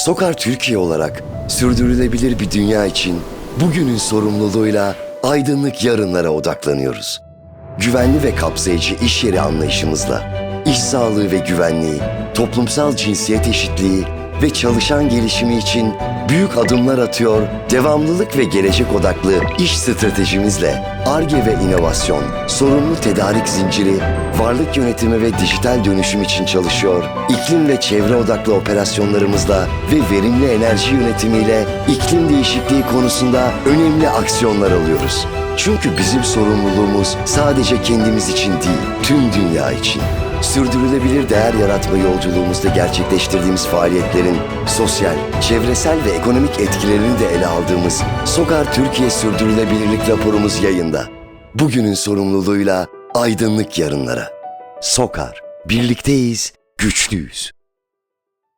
Sokar Türkiye olarak sürdürülebilir bir dünya için bugünün sorumluluğuyla aydınlık yarınlara odaklanıyoruz. Güvenli ve kapsayıcı iş yeri anlayışımızla iş sağlığı ve güvenliği, toplumsal cinsiyet eşitliği ve çalışan gelişimi için büyük adımlar atıyor, devamlılık ve gelecek odaklı iş stratejimizle ARGE ve inovasyon, sorumlu tedarik zinciri, varlık yönetimi ve dijital dönüşüm için çalışıyor, iklim ve çevre odaklı operasyonlarımızla ve verimli enerji yönetimiyle iklim değişikliği konusunda önemli aksiyonlar alıyoruz. Çünkü bizim sorumluluğumuz sadece kendimiz için değil, tüm dünya için. Sürdürülebilir değer yaratma yolculuğumuzda gerçekleştirdiğimiz faaliyetlerin sosyal, çevresel ve ekonomik etkilerini de ele aldığımız Sokar Türkiye Sürdürülebilirlik raporumuz yayında. Bugünün sorumluluğuyla aydınlık yarınlara. Sokar, birlikteyiz, güçlüyüz.